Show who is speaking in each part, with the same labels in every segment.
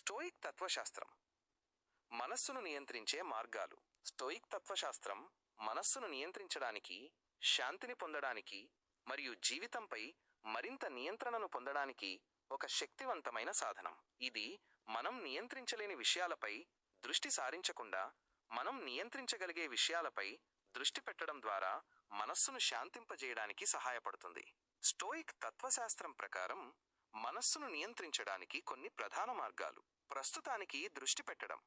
Speaker 1: Stoic తత్వశాస్త్రం మనస్సును నియంత్రించే మార్గాలు. స్టోయిక్ తత్వశాస్త్రం మనస్సును నియంత్రించడానికి శాంతిని పొందడానికి మరియు జీవితంపై మరింత నియంత్రణను పొందడానికి ఒక శక్తివంతమైన సాధనం. ఇది మనం నియంత్రించలేని విషయాలపై దృష్టి సారించకుండా మనం నియంత్రించగలిగే విషయాలపై దృష్టి పెట్టడం ద్వారా మనస్సును శాంతింపజేయడానికి సహాయపడుతుంది. స్టోయిక్ తత్వశాస్త్రం ప్రకారం మనస్సును నియంత్రించడానికి కొన్ని ప్రధాన మార్గాలు. ప్రస్తుతానికి దృష్టి పెట్టడం.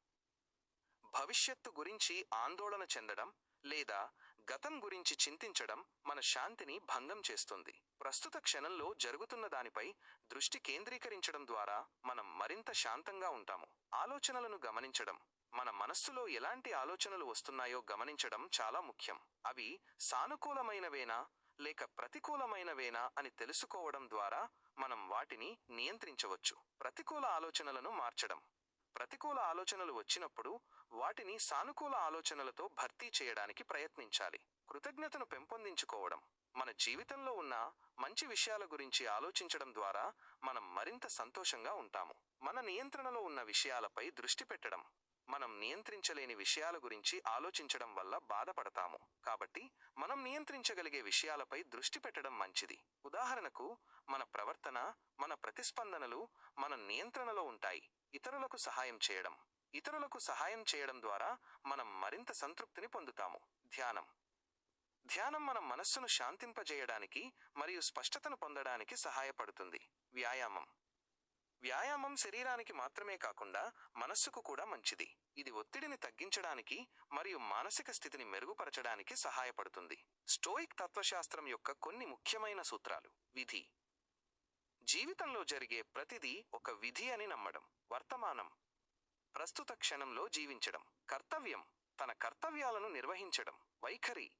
Speaker 1: భవిష్యత్తు గురించి ఆందోళన చెందడం లేదా గతం గురించి చింతించడం మన శాంతిని భంగం చేస్తుంది. ప్రస్తుత క్షణంలో జరుగుతున్న దానిపై దృష్టి కేంద్రీకరించడం ద్వారా మనం మరింత శాంతంగా ఉంటాము. ఆలోచనలను గమనించడం. మన మనస్సులో ఎలాంటి ఆలోచనలు వస్తున్నాయో గమనించడం చాలా ముఖ్యం. అవి సానుకూలమైనవేనా? లేక ప్రతికూలమైనవేనా అని తెలుసుకోవడం ద్వారా మనం వాటిని నియంత్రించవచ్చు. ప్రతికూల ఆలోచనలను మార్చడం. ప్రతికూల ఆలోచనలు వచ్చినప్పుడు వాటిని సానుకూల ఆలోచనలతో భర్తీ చేయడానికి ప్రయత్నించాలి. కృతజ్ఞతను పెంపొందించుకోవడం. మన జీవితంలో ఉన్న మంచి విషయాల గురించి ఆలోచించడం ద్వారా మనం మరింత సంతోషంగా ఉంటాము. మన నియంత్రణలో ఉన్న విషయాలపై దృష్టి పెట్టడం. మనం నియంత్రించలేని విషయాల గురించి ఆలోచించడం వల్ల బాధపడతాము. కాబట్టి మనం నియంత్రించగలిగే విషయాలపై దృష్టి పెట్టడం మంచిది. ఉదాహరణకు మన ప్రవర్తన మన ప్రతిస్పందనలు మన నియంత్రణలో ఉంటాయి. ఇతరులకు సహాయం చేయడం. ఇతరులకు సహాయం చేయడం ద్వారా మనం మరింత సంతృప్తిని పొందుతాము. ధ్యానం. ధ్యానం మన మనస్సును శాంతింపజేయడానికి మరియు స్పష్టతను పొందడానికి సహాయపడుతుంది. వ్యాయామం. వ్యాయామం శరీరానికి మాత్రమే కాకుండా మనస్సుకు కూడా మంచిది. ఇది ఒత్తిడిని తగ్గించడానికి మరియు మానసిక స్థితిని మెరుగుపరచడానికి సహాయపడుతుంది. స్టోయిక్ తత్వశాస్త్రం యొక్క కొన్ని ముఖ్యమైన సూత్రాలు. విధి. జీవితంలో జరిగే ప్రతిదీ ఒక విధి అని నమ్మడం. వర్తమానం. ప్రస్తుత క్షణంలో జీవించడం. కర్తవ్యం. తన కర్తవ్యాలను నిర్వహించడం. వైఖరి.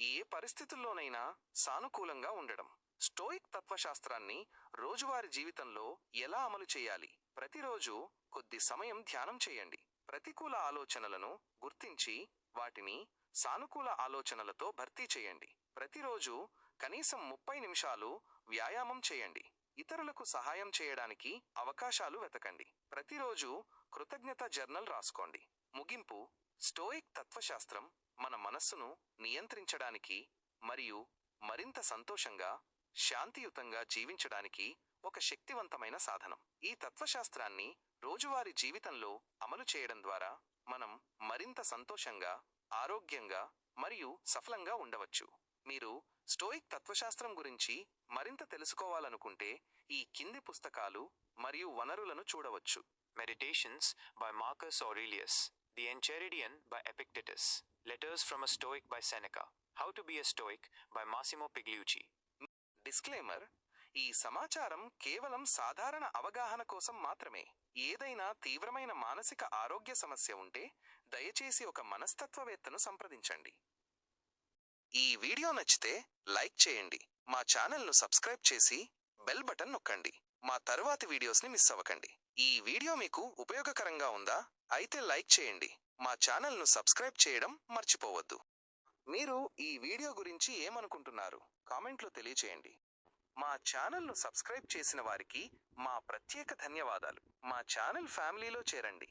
Speaker 1: ఏ పరిస్థితుల్లోనైనా సానుకూలంగా ఉండడం. స్టోయిక్ తత్వశాస్త్రాన్ని రోజువారీ జీవితంలో ఎలా అమలు చేయాలి? ప్రతిరోజు కొద్ది సమయం ధ్యానం చేయండి. ప్రతికూల ఆలోచనలను గుర్తించి వాటిని సానుకూల ఆలోచనలతో భర్తీ చేయండి. ప్రతిరోజు కనీసం ముప్పై నిమిషాలు వ్యాయామం చేయండి. ఇతరులకు సహాయం చేయడానికి అవకాశాలు వెతకండి. ప్రతిరోజు కృతజ్ఞత జర్నల్ రాసుకోండి. ముగింపు. స్టోయిక్ తత్వశాస్త్రం మన మనస్సును నియంత్రించడానికి మరియు మరింత సంతోషంగా శాంతియుతంగా జీవించడానికి ఒక శక్తివంతమైన సాధనం ఈ తత్వశాస్త్రాన్ని రోజువారీ జీవితంలో అమలు చేయడం ద్వారా మనం మరింత సంతోషంగా ఆరోగ్యంగా మరియు సఫలంగా ఉండవచ్చు మీరు స్టోయిక్ తత్వశాస్త్రం గురించి మరింత తెలుసుకోవాలనుకుంటే ఈ కింది పుస్తకాలు మరియు వనరులను చూడవచ్చు
Speaker 2: meditations by Marcus Aurelius the Enchiridion by Epictetus. Letters from a stoic by Seneca how to be a stoic by Massimo Pigliucci.
Speaker 1: Disclaimer ఈ సమాచారం కేవలం సాధారణ అవగాహన కోసం మాత్రమే. ఏదైనా తీవ్రమైన మానసిక ఆరోగ్య సమస్య ఉంటే దయచేసి ఒక మనస్తత్వవేత్తను సంప్రదించండి. ఈ వీడియో నచ్చితే లైక్ చేయండి. మా ఛానల్ను సబ్స్క్రైబ్ చేసి బెల్ బటన్ నొక్కండి. మా తరువాతి వీడియోస్ని మిస్ అవ్వకండి. ఈ వీడియో మీకు ఉపయోగకరంగా ఉందా? అయితే లైక్ చేయండి. మా ఛానల్ను సబ్స్క్రైబ్ చేయడం మర్చిపోవద్దు. మీరు ఈ వీడియో గురించి ఏమనుకుంటున్నారు? కామెంట్లో తెలియచేయండి. మా ఛానల్ను సబ్స్క్రైబ్ చేసిన వారికి మా ప్రత్యేక ధన్యవాదాలు. మా ఛానల్ ఫ్యామిలీలో చేరండి.